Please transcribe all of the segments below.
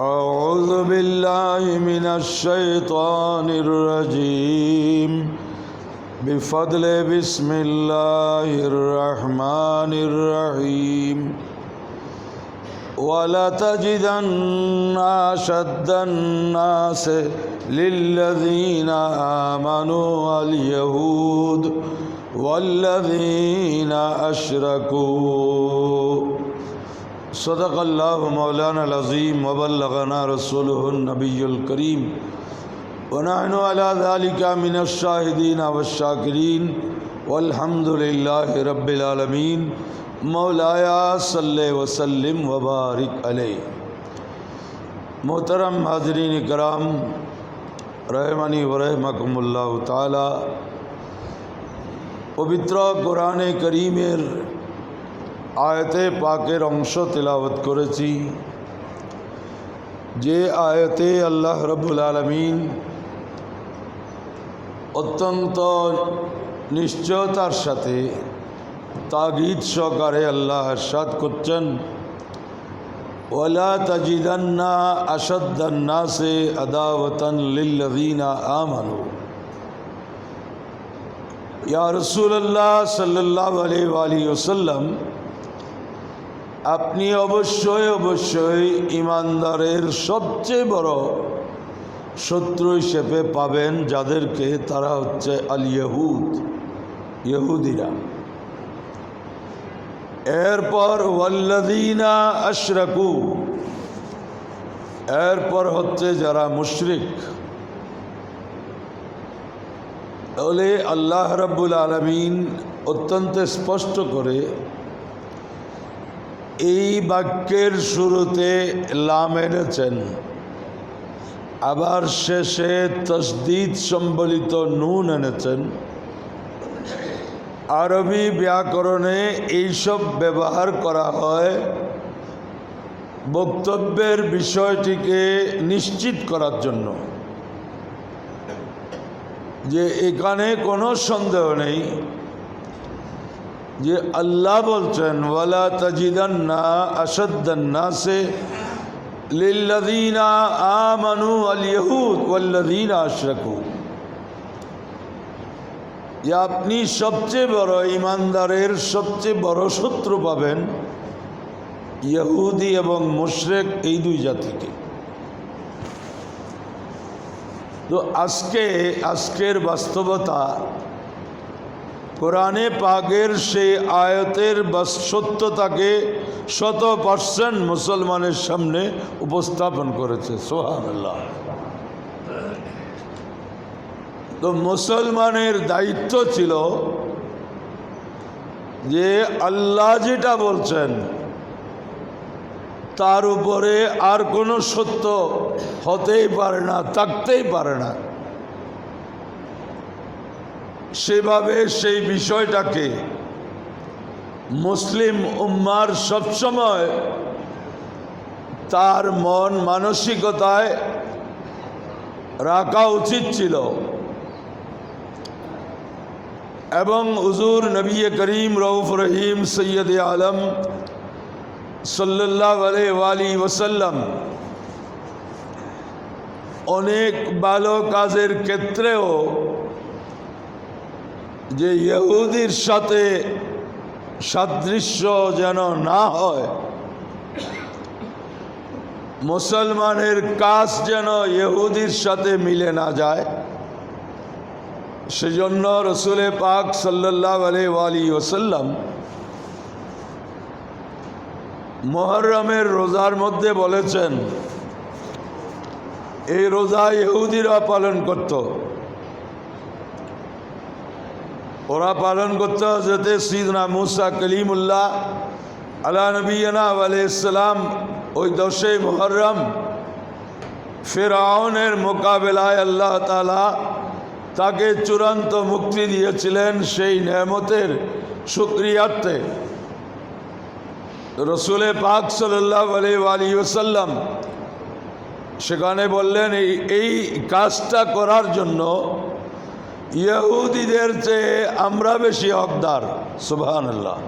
أعوذ بالله من الشيطان الرجيم. بفضل بسم الله الرحمن الرحيم. ولتجدن أشد الناس للذين آمنوا اليهود والذين أشركوا. صدق اللہ مولانا العظیم وبلغنا رسول النبی الکریم. ونحن على ذلك من الشاہدین والشاکرین والحمدللہ رب العالمین. مولایا صلی وسلم وبارک علیہ. محترم حاضرین کرام رحمانی ورحمکم اللہ تعالی. پبترا قرآن کریم আয়তে পাকের অংশ তেলাওয়াত করেছি। যে আয়তে আল্লাহ রব্বুল আলমিন অত্যন্ত নিশ্চয়তার সাথে তাগিদ সহকারে আল্লাহ সাদ করছেন ওলা তাজিদান্না আসাদ্দান্না সে আদাওয়াতান লিল্লাযীনা আমানু। ইয়া রাসূলুল্লাহ সাল্লাল্লাহু আলাইহি ওয়া আলিহি ওয়াসাল্লাম আপনি অবশ্যই অবশ্যই ইমানদারের সবচেয়ে বড় শত্রু হিসেবে পাবেন যাদেরকে তারা হচ্ছে আল ইহুদ ইহুদিরা এরপর ওয়াল্লাদিনা আশরাকু, এরপর হচ্ছে যারা মুশরিক। তাহলে আল্লাহ রব্বুল আলমিন অত্যন্ত স্পষ্ট করে এই বাক্যের শুরুতে লাম এনেছেন। আবার শেষে তসদিদ সম্বলিত নুন এনেছেন। আরবি ব্যাকরণে এইসব ব্যবহার করা হয়। বক্তব্যের বিষয়টিকে নিশ্চিত করার জন্য। যে এখানে কোনো সন্দেহ নেই। যে আল্লাহ বলছেন, ওয়ালা তাজিদান্না আসাদ্দান্না সে লিল্লাদিনা আমানু আল ইহুদ ওয়াল্লাদিনা আশরাকু। যে আপনি সবচেয়ে বড় ইমানদারের সবচেয়ে বড় শত্রু পাবেন ইহুদি এবং মুশরেক এই দুই জাতিকে। তো আজকে, আজকের বাস্তবতা কোরআনে পাকের সেই আয়তের বা সত্যতাকে শত পার্সেন্ট মুসলমানের সামনে উপস্থাপন করেছে। সোহান তো মুসলমানের দায়িত্ব ছিল যে আল্লাহ যেটা বলছেন, তার উপরে আর কোনো সত্য হতেই পারে না, থাকতেই পারে না। সেভাবে সেই বিষয়টাকে মুসলিম উম্মার সবসময় তার মন মানসিকতায় রাখা উচিত ছিল। এবং হুজুর নবী করিম রউফ রহিম সৈয়দ আলম সাল্লাহ আলি ওসাল্লাম অনেক ভালো কাজের ক্ষেত্রেও যে ইহুদির সাথে সাদৃশ্য যেন না হয়, মুসলমানের কাজ যেন ইহুদির সাথে মিলে না যায়, সেজন্য রসুলে পাক সাল্লাহ আলি ওসাল্লাম মহরমের রোজার মধ্যে বলেছেন, এই রোজা ইহুদিরা পালন করত। ওরা পালন করত যেতে সিদনা মুসা কলিমুল্লাহ আলা নবীনা আলাইসালাম ওই দশে মহরম ফেরাউনের মোকাবেলায় আল্লাহ তালা তাকে চূড়ান্ত মুক্তি দিয়েছিলেন সেই নেমতের সুক্রিয়ার্থে। রসুলে পাক সাল্লাহ আলী ওসাল্লাম সেখানে বললেন, এই এই কাজটা করার জন্য ইহুদিদের চেয়ে আমরা বেশি হকদার সুবহান আল্লাহ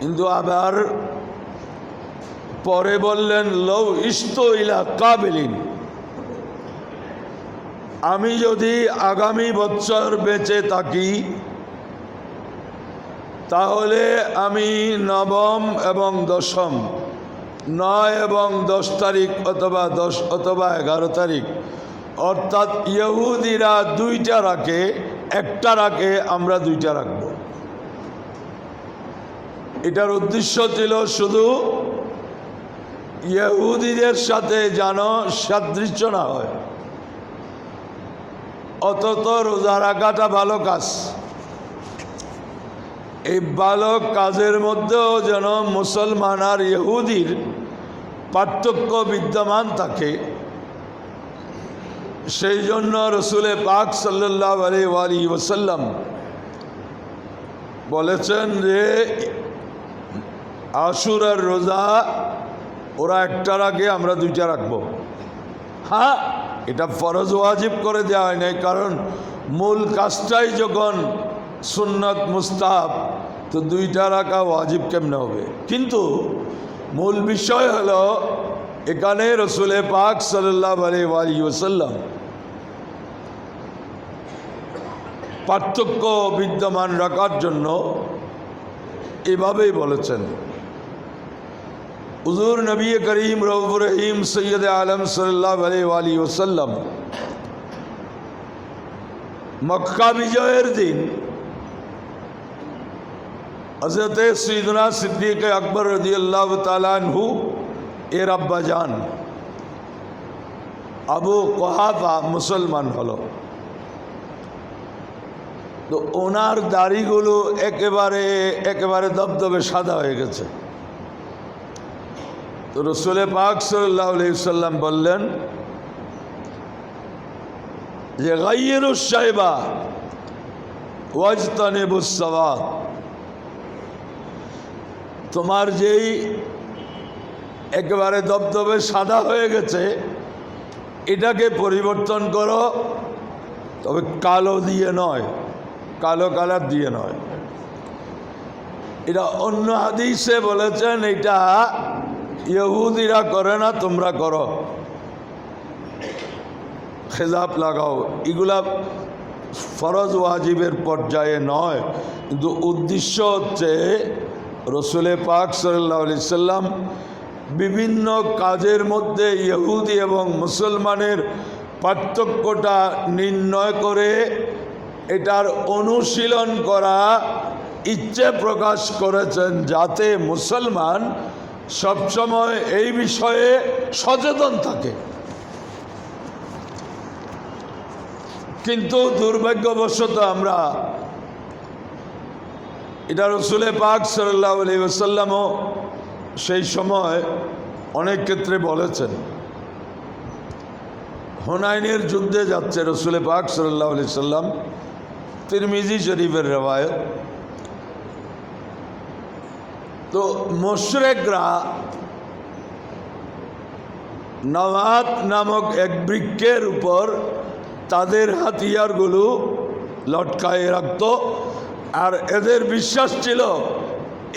কিন্তু আবার পরে বললেন লৌ ইস্ত ইলা কাবিলিন। আমি যদি আগামী বছর বেঁচে থাকি, তাহলে আমি নবম এবং দশম, নয় এবং দশ তারিখ অথবা দশ অথবা এগারো তারিখ অর্থাৎ ইহুদিরা দুইটা রাখে একটা রাখে আমরা দুইটা রাখব। এটার উদ্দেশ্য ছিল শুধু ইহুদিদের সাথে যেন সাদৃশ্য না হয়। অতত রোজা রাখাটা ভালো কাজ। এই ভালো কাজের মধ্যেও যেন মুসলমান আর ইহুদির পার্থক্য বিদ্যমান থাকে। সেই জন্য রসুলে পাক সাল্লাহ আলী বলেছেন যে আশুর আর রোজা ওরা একটা রাখে আমরা দুইটা রাখব। হ্যাঁ এটা ফরজ ওয়াজিব করে দেওয়া হয় নাই, কারণ মূল কাজটাই যখন সুন্নত মুস্তাব তো দুইটা রাখা ওয়াজিব কেমনে হবে? কিন্তু মূল বিষয় হলো, এখানে রসুলে পাক সাল্লাহ আলী ওসাল্লাম পার্থক্য বিদ্যমান রাখার জন্য এভাবেই বলেছেন। হুজুর নবী করিম রউফ রহিম সৈয়দ আলম সাল্লাহ আলী ওসাল্লাম মক্কা বিজয়ের দিন হজরত সৈদনা সিদ্দিক আকবর রদি আল্লাহ তালানহু এর আব্বা যান আবু কহাফা মুসলমান হলো। তো ওনার দাড়িগুলো একেবারে একেবারে দবদবে সাদা হয়ে গেছে। তো রসুলে পাক সাল্লাহ সাল্লাম বললেন, যে গাইয়েরুস সাহেবা ওয়াজতানেবুসওয়াদ তোমার যেই একেবারে দবদবে সাদা হয়ে গেছে, এটাকে পরিবর্তন করো, তবে কালো দিয়ে নয়। কালো কালার দিয়ে নয়। এটা অন্য হাদিসে বলেছেন, এটা ইহুদিরা করে না, তোমরা করো। খেজাব লাগাও। এগুলা ফরজ ওয়াজিবের পর্যায়ে নয়, কিন্তু উদ্দেশ্য হচ্ছে রসুলে পাক সাল্লাহ আলি সাল্লাম বিভিন্ন কাজের মধ্যে ইহুদি এবং মুসলমানের পার্থক্যটা নির্ণয় করে এটার অনুশীলন করা ইচ্ছে প্রকাশ করেছেন যাতে মুসলমান সবসময় এই বিষয়ে সচেতন থাকে। কিন্তু দুর্ভাগ্যবশত আমরা এটা রসুলে পাক সাল্লাহ আলী ওসাল্লামও সেই সময় অনেক ক্ষেত্রে বলেছেন। হোনাইনের যুদ্ধে যাচ্ছে রসুলে পাক সাল্লাহ আলি সাল্লাম তিরমিজি শরীফের রেওয়ায়ত। তো মোশরেকরা নওয়াত নামক এক বৃক্ষের উপর তাদের হাতিয়ারগুলো লটকায়ে রাখত। আর এদের বিশ্বাস ছিল,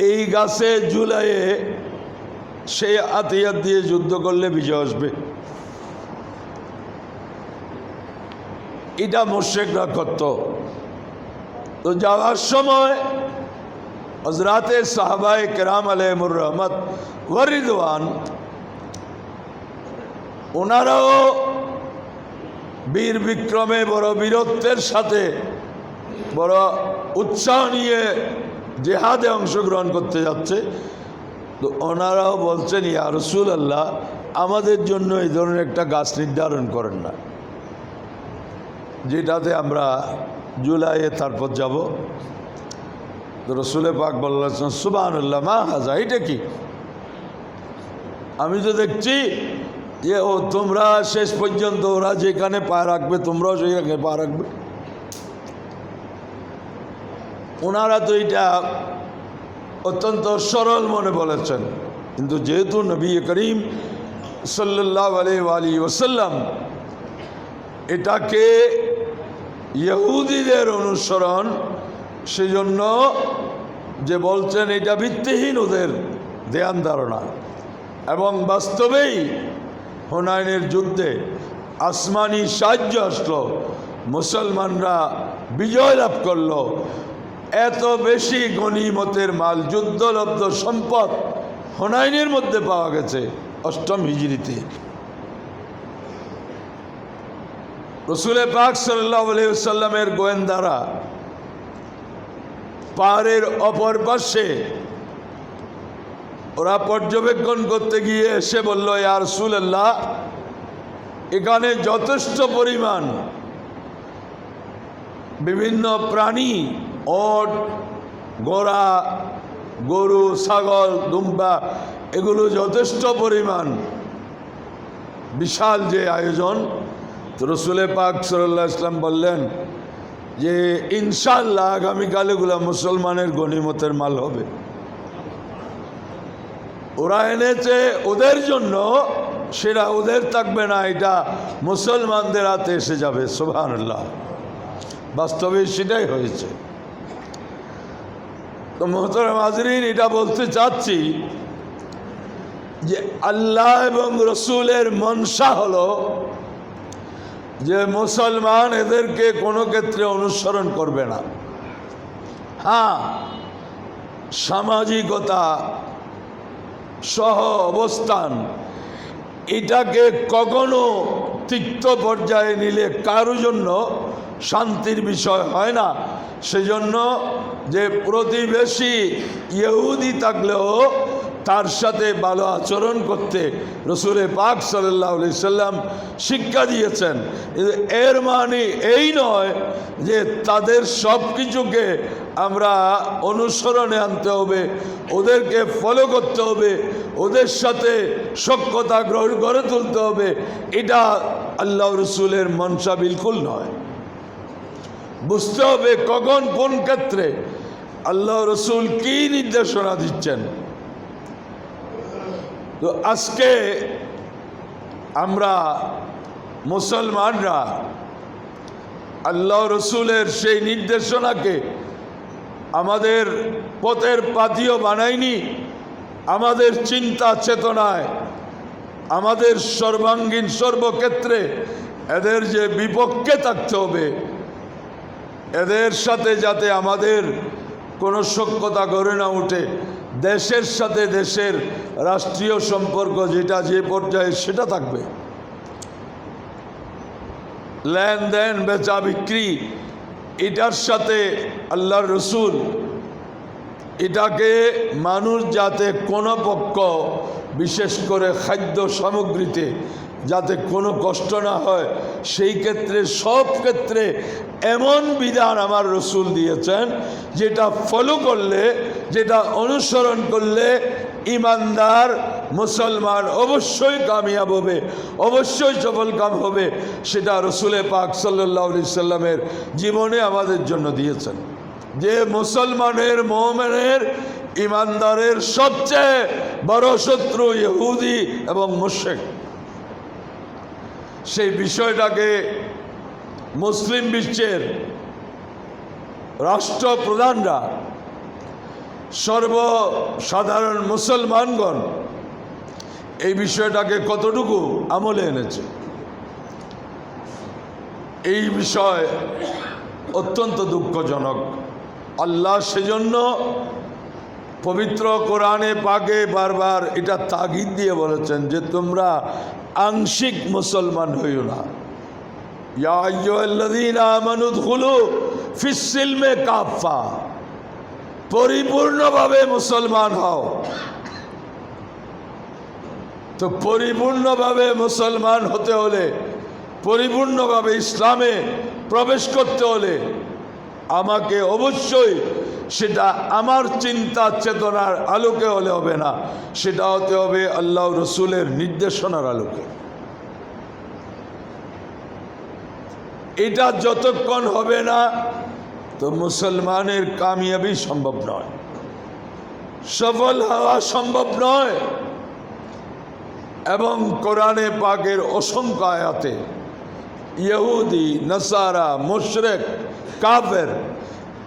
এই গাছে জুলাইয়ে সেই হাতিয়ার দিয়ে যুদ্ধ করলে বিজয় আসবে। এটা মোশেকরা করত। তো যাওয়ার সময় হজরাতে সাহাবায় কেরাম আলমুর রহমত ওয়ারিদওয়ান, ওনারাও বীর বিক্রমে বড় বীরত্বের সাথে বড় উৎসাহ নিয়ে জেহাদে অংশগ্রহণ করতে যাচ্ছে। তো ওনারাও বলছেন, ইয়া রসুল আল্লাহ আমাদের জন্য এই ধরনের একটা গাছ নির্ধারণ করেন না, যেটাতে আমরা জুলাইয়ে তারপর যাব। তো রসুলে পাক বললেন সুবাহ মা হাজা এটা কি? আমি তো দেখছি যে ও তোমরা শেষ পর্যন্ত ওরা যেখানে পা রাখবে, তোমরাও সেখানে পা রাখবে। ওনারা তো এটা অত্যন্ত সরল মনে বলেছেন। কিন্তু যেহেতু নবী করিম সাল্লাহ আলি আলী ওসাল্লাম এটাকে ইহুদিদের অনুসরণ, সেজন্য যে বলছেন এটা ভিত্তিহীন ওদের ধ্যান ধারণা। এবং বাস্তবেই হুনাইনের যুদ্ধে আসমানি সাহায্য আসলো, মুসলমানরা বিজয় লাভ করল। এত বেশি গণিমতের মাল, যুদ্ধলব্ধ সম্পদ হুনাইনের মধ্যে পাওয়া গেছে অষ্টম হিজড়িতে। রসুলে পাক সাল্লামের গোয়েন্দারা পাহাড়ের অপর পাশে ওরা পর্যবেক্ষণ করতে গিয়ে এসে বলল ইয়ার সুল্লাহ এখানে যথেষ্ট পরিমাণ বিভিন্ন প্রাণী, ওট গোড়া গরু, ছাগল, দুম্বা, এগুলো যথেষ্ট পরিমাণ। বিশাল যে আয়োজন তো রসুলে পাক সাল্লাহ ইসলাম বললেন যে ইনশাল্লাহ আগামীকাল এগুলো মুসলমানের গণিমতের মাল হবে। ওরা এনেছে ওদের জন্য, সেটা ওদের থাকবে না, এটা মুসলমানদের হাতে এসে যাবে সোহানুল্লাহ বাস্তবে সেটাই হয়েছে। তো মোহতরম হাজরিন, এটা বলতে চাচ্ছি যে, আল্লাহ এবং রসুলের মনসা হলো যে মুসলমান এদেরকে কোনো ক্ষেত্রে অনুসরণ করবে না। হ্যাঁ সামাজিকতা, সহ অবস্থান, এটাকে কখনো তিক্ত পর্যায়ে নিলে কারও জন্য শান্তির বিষয় হয় না। সেজন্য যে প্রতিবেশী ইহুদি থাকলেও তার সাথে ভালো আচরণ করতে রসুলে পাক সাল্লাহ সাল্লাম শিক্ষা দিয়েছেন। এর মানে এই নয় যে তাদের সব কিছুকে আমরা অনুসরণে আনতে হবে, ওদেরকে ফলো করতে হবে, ওদের সাথে সক্ষতা গ্রহণ করে তুলতে হবে, এটা আল্লাহ রসুলের মনসা বিলকুল নয়। বুঝতে হবে কখন কোন ক্ষেত্রে আল্লাহ রসুল কি নির্দেশনা দিচ্ছেন। তো আজকে আমরা মুসলমানরা আল্লাহ রসুলের সেই নির্দেশনাকে আমাদের পথের পাতিও বানাইনি আমাদের চিন্তা চেতনায়, আমাদের সর্বাঙ্গীন সর্বক্ষেত্রে এদের যে বিপক্ষে থাকতে হবে, এদের সাথে যাতে আমাদের কোনো সক্ষতা গড়ে না উঠে দেশের সাথে দেশের রাষ্ট্রীয় সম্পর্ক যেটা যে পর্যায়ে, সেটা থাকবে। লেনদেন, বেচা বিক্রি, এটার সাথে আল্লাহর রসুল, এটাকে মানুষ যাতে কোনো পক্ষ, বিশেষ করে খাদ্য সামগ্রীতে যাতে কোনো কষ্ট না হয়, সেই ক্ষেত্রে, সব ক্ষেত্রে এমন বিধান আমার রসুল দিয়েছেন, যেটা ফলো করলে, যেটা অনুসরণ করলে ইমানদার মুসলমান অবশ্যই কামিয়াব হবে, অবশ্যই সফল কাম হবে, সেটা রসুলে পাক সাল্লাহ সাল্লামের জীবনে আমাদের জন্য দিয়েছেন। যে মুসলমানের, মোমেনের, ইমানদারের সবচেয়ে বড় শত্রু ইহুদি এবং মুশেক সেই বিষয়টাকে মুসলিম বিশ্বের রাষ্ট্রপ্রধানরা সর্বসাধারণ মুসলমানগণ এই বিষয়টাকে কতটুকু আমলে এনেছে? এই বিষয় অত্যন্ত দুঃখজনক। আল্লাহ সেজন্য পবিত্র কোরআনে পাকে বারবার এটা তাগিদ দিয়ে বলেছেন যে তোমরা আংশিক মুসলমান হইও না। পরিপূর্ণভাবে মুসলমান হও। তো পরিপূর্ণভাবে মুসলমান হতে হলে, পরিপূর্ণভাবে ইসলামে প্রবেশ করতে হলে আমাকে অবশ্যই সেটা আমার চিন্তা চেতনার আলোকে হলে হবে না। সেটা হতে হবে আল্লাহ রসুলের নির্দেশনার আলোকে। এটা যতক্ষণ হবে না, তো মুসলমানের কামিয়াবি সম্ভব নয়। সফল হওয়া সম্ভব নয়। এবং কোরআনে পাকের অসংখ্য আয়াতে, ইহুদি, নসারা, মুশরেক, কাফের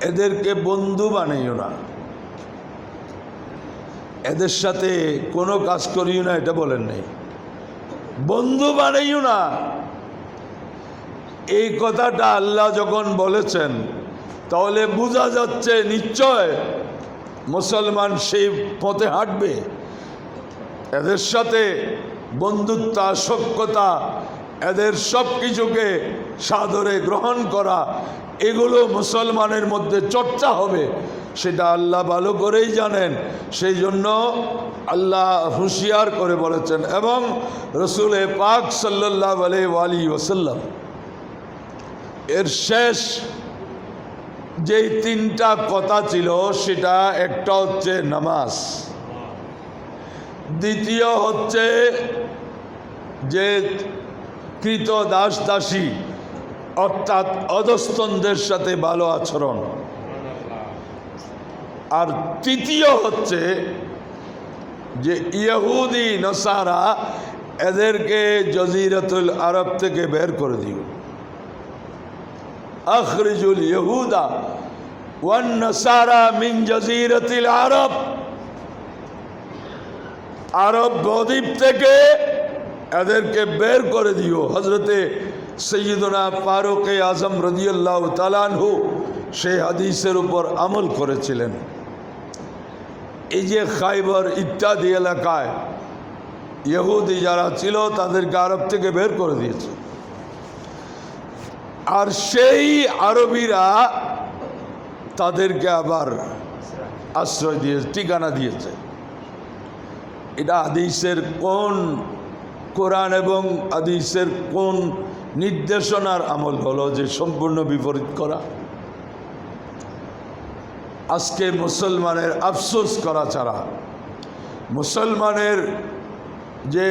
এদেরকে বন্ধু বানাইও না। এদের সাথে কোনো কাজ করিও না, এটা বলেন নাই। বন্ধু বানাইও না। এই কথাটা আল্লাহ যখন বলেছেন, তাহলে বোঝা যাচ্ছে নিশ্চয় মুসলমান সেই পথে হাঁটবে। এদের সাথে বন্ধুত্ব আসক্যতা এদের সব কিছুকে সাদরে গ্রহণ করা এগুলো মুসলমানের মধ্যে চর্চা হবে, সেটা আল্লাহ ভালো করেই জানেন। সেই জন্য আল্লাহ হুঁশিয়ার করে বলেছেন এবং রসুল পাক সাল্লাহ ওয়ালি ওসাল্লাম এর শেষ যেই তিনটা কথা ছিল, সেটা একটা হচ্ছে নামাজ, দ্বিতীয় হচ্ছে যে কৃত দাস দাসী অর্থাৎ অধস্তনদের সাথে ভালো আচরণ। আর তৃতীয় হচ্ছে যে ইহুদি, নসারা, এদেরকে জজিরতুল আরব থেকে বের করে দিও। আখরিজুল ইহুদা ওয়ান নসারা মিন জজিরতিল আরব। আরব বদ্বীপ থেকে এদেরকে বের করে দিও। হজরতে সৈয়দনা ফারুক আজম রদিয়াল্লাহ তালানহু সেই হাদিসের উপর আমল করেছিলেন। এই যে খাইবার ইত্যাদি এলাকায় ইহুদি যারা ছিল তাদেরকে আরব থেকে বের করে দিয়েছে। আর সেই আরবিরা তাদেরকে আবার আশ্রয় দিয়েছে ঠিকানা দিয়েছে। এটা আদিসের কোন কোরআন এবং আদিসের কোন নির্দেশনার আমল হলো যে সম্পূর্ণ বিপরীত করা। আজকে মুসলমানের আফসোস করা ছাড়া মুসলমানের যে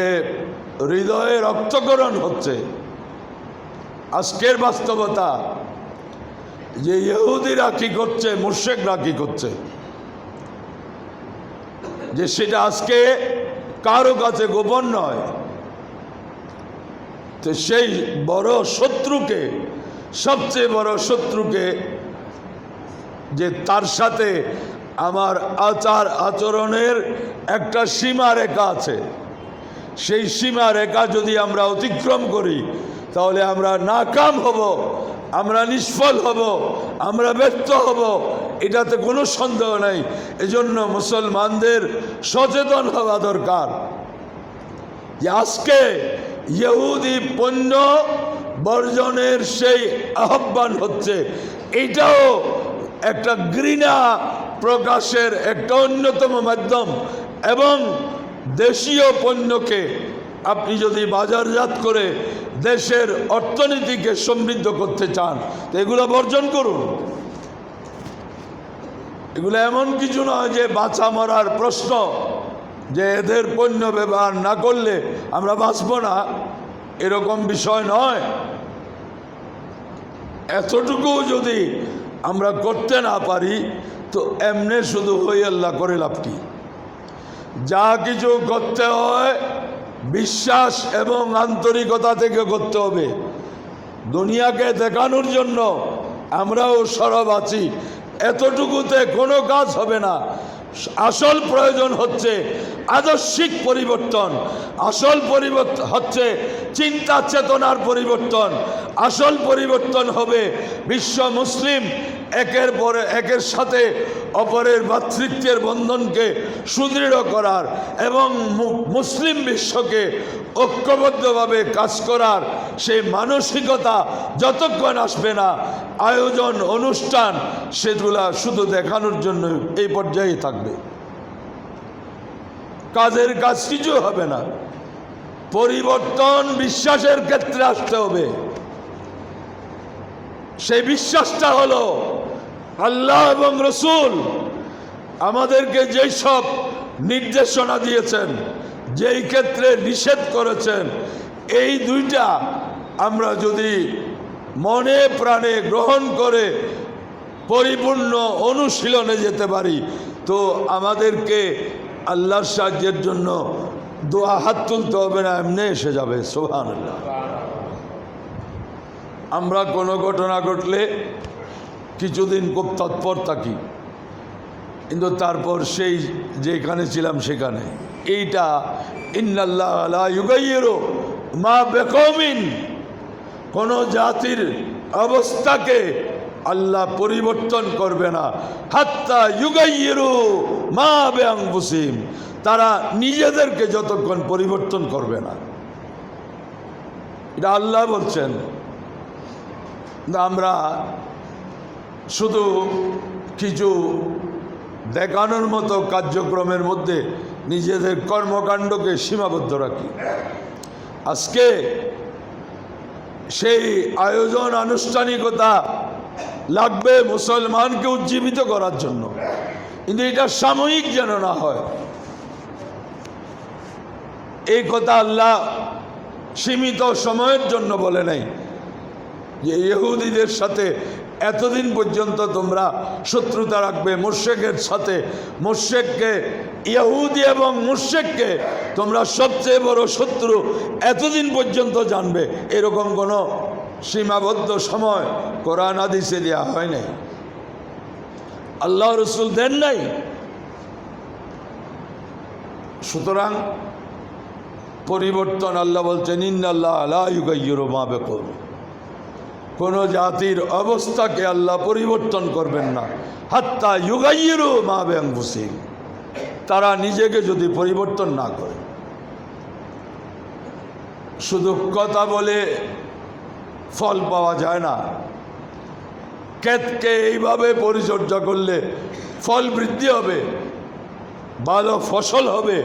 হৃদয়ে রক্তকরণ হচ্ছে, আজকের বাস্তবতা যে ইহুদিরা কী করছে, মুর্শেকরা কী করছে, যে সেটা আজকে কারও কাছে গোপন নয় তো সেই বড় শত্রুকে, সবচেয়ে বড় শত্রুকে যে তার সাথে আমার আচার আচরণের একটা সীমা রেখা আছে। সেই সীমা রেখা যদি আমরা অতিক্রম করি, তাহলে আমরা নাকাম হব, আমরা নিষ্ফল হব, আমরা ব্যর্থ হব, এটাতে কোনো সন্দেহ নাই। এজন্য মুসলমানদের সচেতন হওয়া দরকার যে আজকে ইহুদি পণ্য বর্জনের সেই আহ্বান হচ্ছে। এটাও একটা ঘৃণা প্রকাশের একটা অন্যতম মাধ্যম। এবং দেশীয় পণ্যকে আপনি যদি বাজারজাত করে দেশের অর্থনীতিকে সমৃদ্ধ করতে চান, তো এগুলো বর্জন করুন। এগুলো এমন কিছু নয় যে বাঁচা মরার প্রশ্ন। যে এদের পণ্য ব্যবহার না করলে আমরা বাঁচব না, এরকম বিষয় নয়। এতটুকু যদি আমরা করতে না পারি, তো এমনি শুধু হই আল্লাহ করে লাভ কি? যা কিছু করতে হয়, বিশ্বাস এবং আন্তরিকতা থেকে করতে হবে। দুনিয়াকে দেখানোর জন্য আমরাও সরব আছি। এতটুকুতে কোনো কাজ হবে না। আসল প্রয়োজন হচ্ছে আদর্শিক পরিবর্তন। আসল পরিবর্তন হচ্ছে চিন্তা চেতনার পরিবর্তন। আসল পরিবর্তন হবে বিশ্ব মুসলিম একের পরে একের সাথে অপরের ভাতৃত্বের বন্ধনকে সুদৃঢ় করার এবং মুসলিম বিশ্বকে ঐক্যবদ্ধভাবে কাজ করার সেই মানসিকতা যতক্ষণ আসবে না, আয়োজন, অনুষ্ঠান, সেগুলা শুধু দেখানোর জন্য এই পর্যায়ে থাকবে। কাজের কাজ কিছু হবে না। পরিবর্তন বিশ্বাসের ক্ষেত্রে আসতে হবে। সেই বিশ্বাসটা হলো আল্লাহ এবং রসুল আমাদেরকে যেই সব নির্দেশনা দিয়েছেন, যেই ক্ষেত্রে নিষেধ করেছেন, এই দুইটা আমরা যদি মনে প্রাণে গ্রহণ করে পরিপূর্ণ অনুশীলনে যেতে পারি, তো আমাদেরকে আল্লাহর সাহায্যের জন্য দোয়া হাত তুলতে হবে না, এমনি এসে যাবে সোহান আমরা কোনো ঘটনা ঘটলে কিছুদিন খুব তৎপর থাকি কিন্তু তারপর সেই যেখানে ছিলাম সেখানে। এইটা ইন্নাল্লাহ মা বেকমিন কোনো জাতির অবস্থাকে আল্লাহ পরিবর্তন করবে না। হাত্তা ইউগাইয়েরু মা বেআংবুসিম তারা নিজেদেরকে যতক্ষণ পরিবর্তন করবে না। এটা আল্লাহ বলছেন। আমরা শুধু কিছু দেখানোর মতো কার্যক্রমের মধ্যে নিজেদের কর্মকাণ্ডকে সীমাবদ্ধ রাখি। আজকে সেই আয়োজন আনুষ্ঠানিকতা লাগবে মুসলমানকে উজ্জীবিত করার জন্য। কিন্তু এটা সাময়িক যেন না হয়। এই কথা আল্লাহ সীমিত সময়ের জন্য বলে নাই যে ইহুদিদের সাথে এতদিন পর্যন্ত তোমরা শত্রুতা রাখবে। মুর্শেকের সাথে, মুর্শেককে, ইয়াহুদি এবং মুর্শেককে তোমরা সবচেয়ে বড় শত্রু এতদিন পর্যন্ত জানবে। এরকম কোনো সীমাবদ্ধ সময় কোরআন আদিসে দেওয়া হয় নাই। আল্লাহ রসুল দেন নাই। সুতরাং পরিবর্তন আল্লাহ বলছেন, ইন্নাল্লাহ আল্লাহ ইউগাইয়ুর মা বেকর কোনো জাতির অবস্থাকে আল্লাহ পরিবর্তন করবেন না। হাত্তা ইউগাইয়েরও মা ব্যাংবুসিং তারা নিজেকে যদি পরিবর্তন না করে। শুধু কথা বলে ফল পাওয়া যায় না। ক্ষেতকে এইভাবে পরিচর্যা করলে ফল বৃদ্ধি হবে, ভালো ফসল হবে।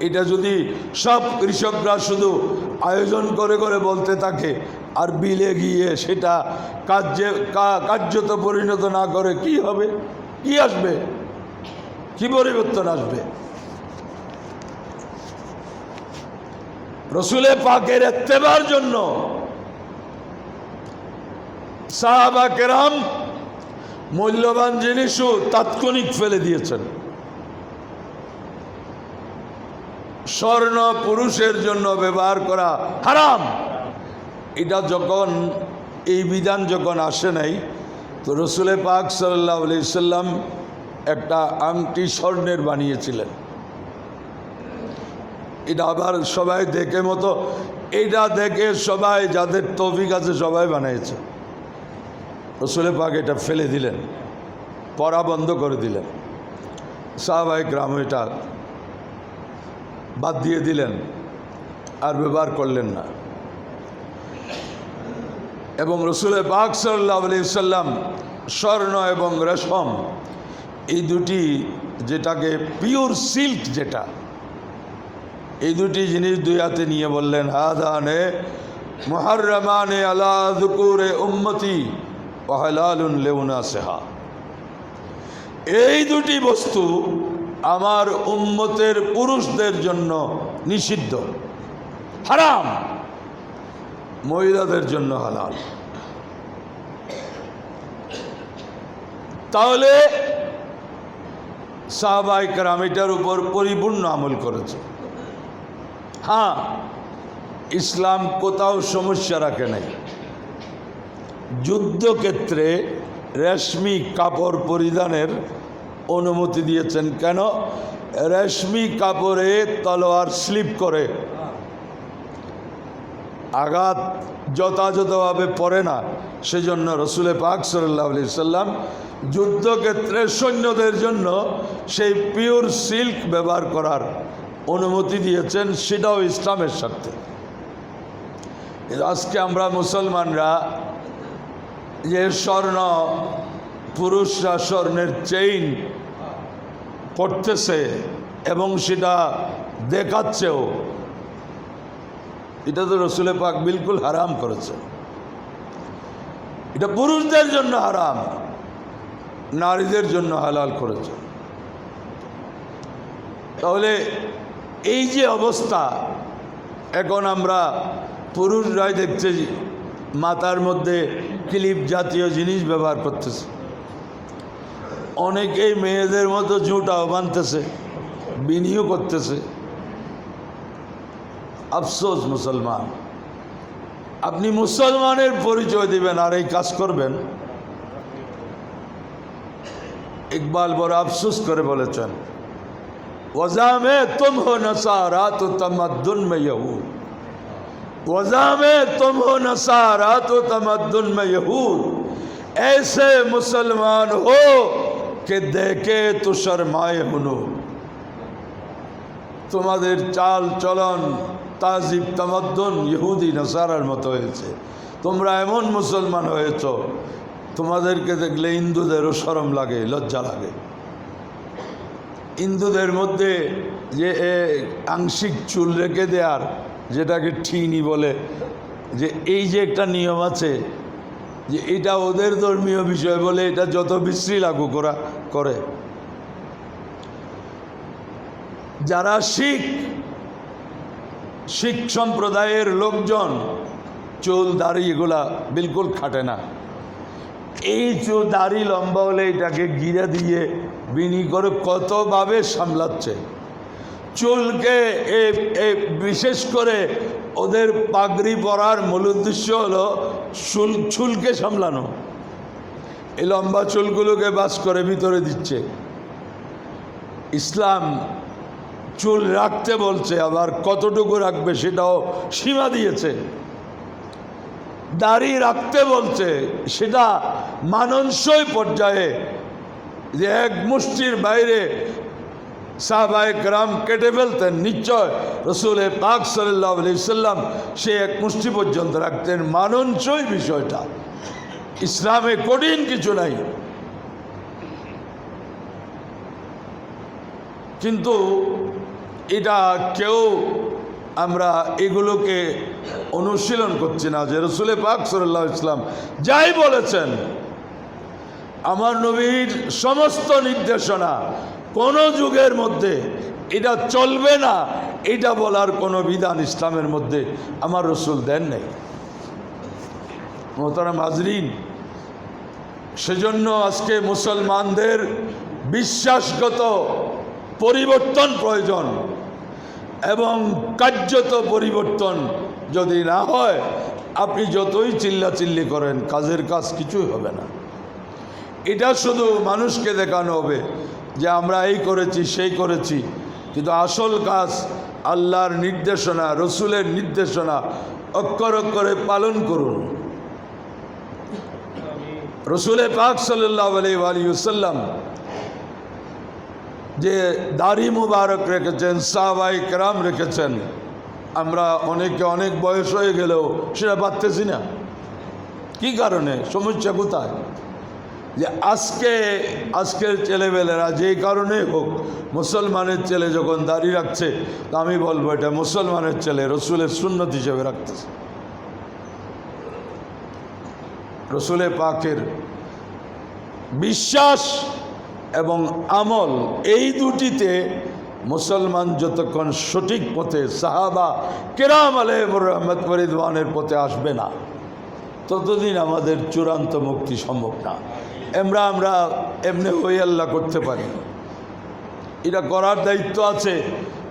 এটা যদি সব কৃষকরা শুধু আয়োজন করে করে বলতে থাকে, আর বিলে গিয়ে সেটা কার্যে কার্যত পরিণত না করে কি হবে? কি আসবে? কি পরিবর্তন আসবে? রসুলে পাকের এত্তেবার জন্য সাহাবা কেরাম মূল্যবান জিনিসও তাৎক্ষণিক ফেলে দিয়েছেন। স্বর্ণ পুরুষের জন্য ব্যবহার করা হারাম। এটা যখন, এই বিধান যখন আসে নাই, তো রসুলে পাক সাল্লাহ আলি সাল্লাম একটা আংটি স্বর্ণের বানিয়েছিলেন। এটা আবার সবাই দেখে মতো, এটা দেখে সবাই যাদের তৌফিক আছে সবাই বানিয়েছে। রসুলে পাক এটা ফেলে দিলেন, পড়া বন্ধ করে দিলেন। সাহাবাই গ্রাম এটা বাদ দিয়ে দিলেন, আর ব্যবহার করলেন না। এবং রসুল বাক সাল্লাহ আলি সাল্লাম স্বর্ণ এবং রেশম, এই দুটি যেটাকে পিওর সিল্ক যেটা, এই দুটি জিনিস দুই হাতে নিয়ে বললেন হাদানে মহারমানে আলা দুকুরে উম্মতি ওহলালুন লেউনা সেহা। এই দুটি বস্তু আমার উম্মতের পুরুষদের জন্য নিষিদ্ধ। হারাম। মহিলাদের জন্য হালাল। তাহলে সাহবাই কারাম এটার উপর পরিপূর্ণ আমল করেছে। হ্যাঁ ইসলাম কোথাও সমস্যা রাখে নাই। যুদ্ধক্ষেত্রে রেশমি কাপড় পরিধানের অনুমতি দিয়েছেন কেন? রেশমি কাপড়ে তলোয়ার স্লিপ করে। আঘাত যথাযথভাবে পড়ে না, সেজন্য রসুলে পাক সাল্লাহ আলি সাল্লাম যুদ্ধক্ষেত্রে সৈন্যদের জন্য সেই পিওর সিল্ক ব্যবহার করার অনুমতি দিয়েছেন সেটাও ইসলামের কিন্তু আজকে আমরা মুসলমানরা যে স্বর্ণ পুরুষরা স্বর্ণের চেইন পড়তেছে এবং সেটা দেখাচ্ছেও। এটা তো রসুলে পাক বিলকুল হারাম করেছে। এটা পুরুষদের জন্য হারাম, নারীদের জন্য হালাল করেছে। তাহলে এই যে অবস্থা, এখন আমরা পুরুষরাই দেখতেছি, মাথার মধ্যে ক্লিপ জাতীয় জিনিস ব্যবহার করতেছে। অনেকেই মেয়েদের মতো জুটাও বানতেছে বিনিয়োগ করতেছে আফসোস মুসলমান আপনি মুসলমানের পরিচয় দিবেন আর এই কাজ করবেন ইকবাল বড় আফসোস করে বলেছেন वज़ा में तुम हो नसारा तो तमद्दुन में यहूद वज़ा में तुम हो नसारा तो तमद्दुन में यहूद ऐसे मुसलमान हो কে দেখে তো মায়ে হন তোমাদের চাল চলন, তাজিব তামাদ্দন ইহুদি নাসারার মতো হয়েছে। তোমরা এমন মুসলমান হয়েছ, তোমাদেরকে দেখলে হিন্দুদেরও সরম লাগে, লজ্জা লাগে। হিন্দুদের মধ্যে যে আংশিক চুল রেখে দেওয়ার যেটাকে ঠিনি বলে, যে এই যে একটা নিয়ম আছে যে এটা ওদের ধর্মীয় বিষয় বলে এটা যত বিশ্রী লাগু করা করে। যারা শিখ শিখ সম্প্রদায়ের লোকজন, চুল, দাড়ি এগুলা বিলকুল খাটে না। এই চুল, দাড়ি লম্বা হলে এটাকে গিরে দিয়ে বিনি করে কতভাবে সামলাচ্ছে। চুলকে বিশেষ করে ওদের পাগড়ি পরার মূল উদ্দেশ্য হলো চুল চুলকে সামলানো। এই লম্বা চুলগুলোকে বাস করে ভিতরে দিচ্ছে। ইসলাম চুল রাখতে বলছে, আবার কতটুকু রাখবে সেটাও সীমা দিয়েছে। দাড়ি রাখতে বলছে, সেটা মাননসই পর্যায়ে যে এক মুষ্টির বাইরে সাহবায়ক রাম কেটে ফেলতেন নিশ্চয়। রসুল পাক সাল্লাহ আলি সাল্লাম সে এক মুষ্টি পর্যন্ত রাখতেন। মাননসই বিষয়টা। ইসলামে কঠিন কিছু নাই। কিন্তু এটা কেউ আমরা এগুলোকে অনুশীলন করছি না যে রসুলে পাক সাল্লাহ ইসলাম যাই বলেছেন, আমার নবীর সমস্ত নির্দেশনা কোন যুগের মধ্যে এটা চলবে না। এটা বলার কোনো বিধান ইসলামের মধ্যে আমার রসুল দেন নেই। মোহতারাম হাজরিন, সেজন্য আজকে মুসলমানদের বিশ্বাসগত পরিবর্তন প্রয়োজন এবং কার্যত পরিবর্তন যদি না হয়, আপনি যতই চিল্লাচিল্লি করেন, কাজের কাজ কিছুই হবে না। এটা শুধু মানুষকে দেখানো হবে যে আমরা এই করেছি, সেই করেছি। কিন্তু আসল কাজ আল্লাহর নির্দেশনা, রসুলের নির্দেশনা অক্ষর অক্ষরে পালন করুন। রসুলে পাক সাল্লাহ যে দাড়ি মুবারক রেখেছেন সাহবাই কেরাম রেখেছেন, আমরা অনেকে অনেক বয়স হয়ে গেলেও সেটা পারতেছি না। কি কারণে? সমস্যা কোথায়? যে আজকে, আজকের ছেলেবেলেরা যেই কারণে হোক, মুসলমানের ছেলে যখন দাঁড়িয়ে রাখছে, তা আমি বলব এটা মুসলমানের ছেলে রসুলের সুন্নত হিসেবে রাখতেছে। রসুলের পাকের বিশ্বাস এবং আমল এই দুটিতে মুসলমান যতক্ষণ সঠিক পথে সাহাবা কেরাম আলহমুর রহমত ফরিদওয়ানের পথে আসবে না, ততদিন আমাদের চূড়ান্ত মুক্তি সম্ভব না। আমরা আমরা এমনি হই আল্লাহ করতে পারি। এটা করার দায়িত্ব আছে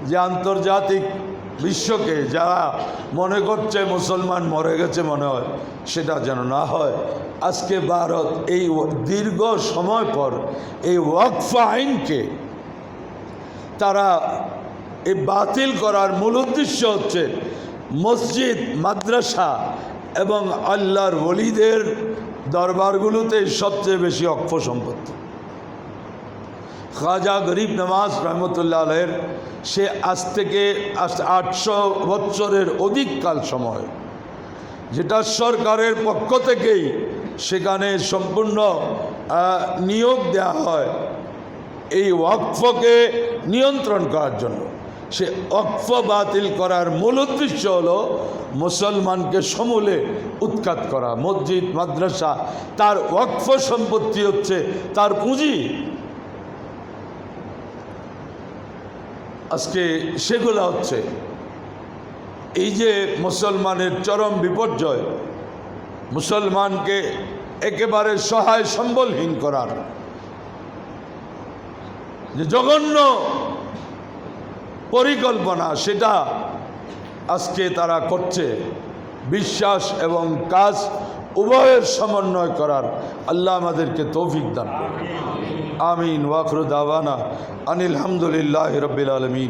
যে আন্তর্জাতিক বিশ্বকে যারা মনে করছে মুসলমান মরে গেছে মনে হয়, সেটা যেন না হয়। আজকে ভারত এই দীর্ঘ সময় পর এই ওয়াকফা আইনকে তারা এই বাতিল করার মূল উদ্দেশ্য হচ্ছে মসজিদ, মাদ্রাসা এবং আল্লাহর ওলিদের দরবারগুলোতে সবচেয়ে বেশি অক্ষ সম্পত্তি। খাজা গরিব নওয়াজ রহমতুল্লাহ আলের সে আজ থেকে আটশো বৎসরের অধিককাল সময়, যেটা সরকারের পক্ষ থেকেই সেখানে সম্পূর্ণ নিয়োগ দেওয়া হয় এই ওয়াকফকে নিয়ন্ত্রণ করার জন্য। সে অক্ফ বাতিল করার মূল উদ্দেশ্য হলো মুসলমানকে সমূলে উৎখাত করা, মসজিদ, মাদ্রাসা, তার ওয়াকফ সম্পত্তি হচ্ছে তার পুঁজি। আজকে সেগুলো হচ্ছে। এই যে মুসলমানের চরম বিপর্যয়, মুসলমানকে একেবারে সহায় সম্বলহীন করার, যে জঘন্য পরিকল্পনা সেটা আজকে তারা করছে। বিশ্বাস এবং কাজ উভয়ের সমন্বয় করার আল্লাহ আমাদেরকে তৌফিক দান আমিন। ওয়াখরু দাওয়ানা। আনিল রবিল আলমিন।